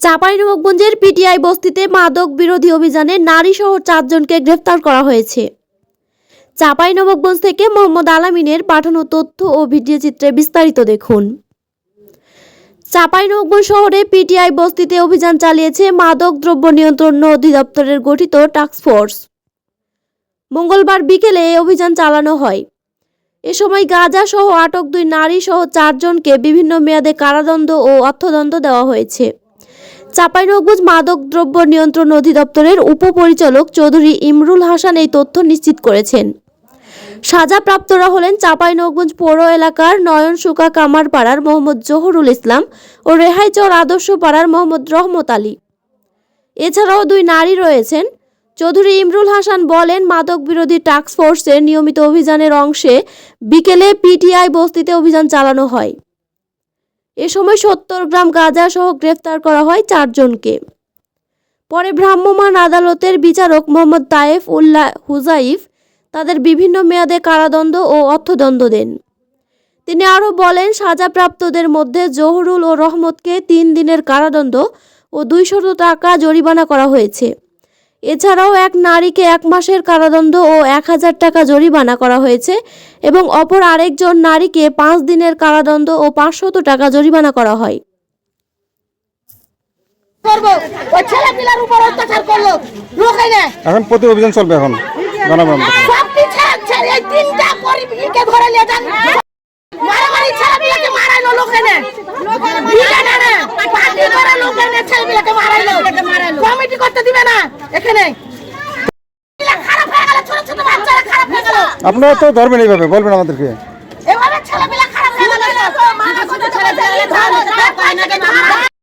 চাঁপাইনবাবগঞ্জের পিটিআই বস্তিতে মাদক বিরোধী অভিযানে নারী সহ চারজনকে গ্রেফতার করা হয়েছে। চাঁপাইনবাবগঞ্জ থেকে মোহাম্মদ আলামিনের পাঠানো তথ্য ও ভিডিও চিত্রে বিস্তারিত দেখুন। চাঁপাইনবাবগঞ্জ শহরে পিটিআই বস্তিতে অভিযান চালিয়েছে মাদক দ্রব্য নিয়ন্ত্রণ অধিদপ্তরের গঠিত টাস্কফোর্স মঙ্গলবার বিকেলে এই অভিযান চালানো হয়। এ সময় গাজা সহ আটক দুই নারী সহ চারজনকে বিভিন্ন মেয়াদে কারাদণ্ড ও অর্থদণ্ড দেওয়া হয়েছে। চাঁপাইনবাবগঞ্জ মাদক দ্রব্য নিয়ন্ত্রণ অধিদপ্তরের উপপরিচালক চৌধুরী ইমরুল হাসান এই তথ্য নিশ্চিত করেছেন। সাজাপ্রাপ্তরা হলেন চাঁপাইনবাবগঞ্জ পৌর এলাকার নয়ন সুকা কামারপাড়ার মোহাম্মদ জহুরুল ইসলাম ও রেহাইচর আদর্শ পাড়ার মোহাম্মদ রহমত আলী। এছাড়াও দুই নারী রয়েছেন। চৌধুরী ইমরুল হাসান বলেন, মাদক বিরোধী টাস্ক ফোর্সের নিয়মিত অভিযানের অংশে বিকেলে পিটিআই বস্তিতে অভিযান চালানো হয়। এ সময় সত্তর গ্রাম গাঁজা সহ গ্রেফতার করা হয় চারজনকে। পরে ভ্রাম্যমাণ আদালতের বিচারক মোহাম্মদ তায়েফ উল্লাহ হুজাইফ তাদের বিভিন্ন মেয়াদে কারাদণ্ড ও অর্থদণ্ড দেন। তিনি আরও বলেন, সাজাপ্রাপ্তদের মধ্যে জহুরুল ও রহমতকে তিন দিনের কারাদণ্ড ও দুইশত টাকা জরিমানা করা হয়েছে। এছাড়াও এক নারীকে এক মাসের কারাদণ্ড ও এক হাজার টাকা জরিমানা করা হয়েছে এবং অপর আরেকজন নারীকে পাঁচ দিনের কারাদণ্ড ও পাঁচশত টাকা জরিমানা করা হয়। ছেলে পিলার উপর অত্যাচার করল। এখন প্রতি অভিযান চলবে এখন পিলাকে মারাইলো। কমিটি করতে দিবে না এখানে। পিলা খারাপ হয়ে গেল ছোট ছোট বাচ্চারা খারাপ হয়ে গেল। আপনারা তো ধরবেন এইভাবে বলবেন আমাদেরকে। এভাবে ছেলে খারাপ হয়ে গেল।